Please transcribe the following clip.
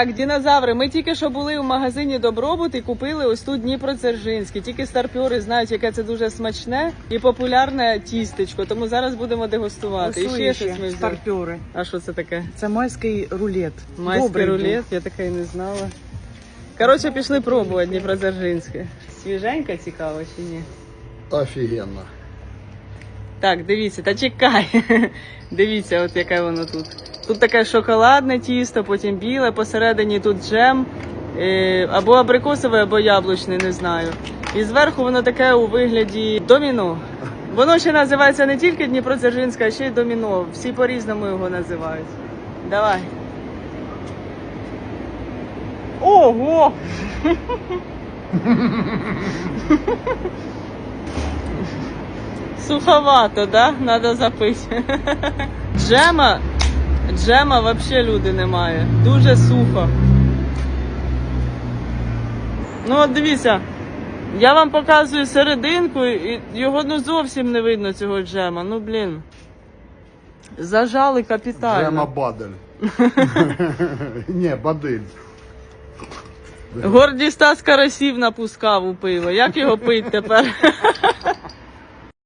Так, динозаври, ми тільки що були в магазині Добробут і купили ось тут Дніпродзержинський. Тільки старпьори знають, яке це дуже смачне і популярне тістечко. Тому зараз будемо дегустувати. І ще щось ми взяли. старпери. А що це таке? Це майський рулет. Майський Добрий рулет, я така і не знала. Коротше, пішли пробувати Дніпродзержинське. Свіженька цікаво чи ні? Офігенно. Так, дивіться, та чекай. дивіться, от яке воно тут. Тут таке шоколадне тісто, потім біле, посередині тут джем. е, Або абрикосове, або яблучне, не знаю. І зверху воно таке у вигляді доміно. Воно ще називається не тільки Дніпродзержинське, а ще й доміно. Всі по-різному його називають. Давай. Ого! Суховато, да? Надо запити. Джема, джема вообще люди немає. Дуже сухо. Ну от дивіться, я вам показую серединку, і його ну зовсім не видно цього джема. Ну блін. Зажали капітально. Джема Бадель. Ні, Бадиль. Гордість Стас карасів напускав у пиво. Як його пить тепер?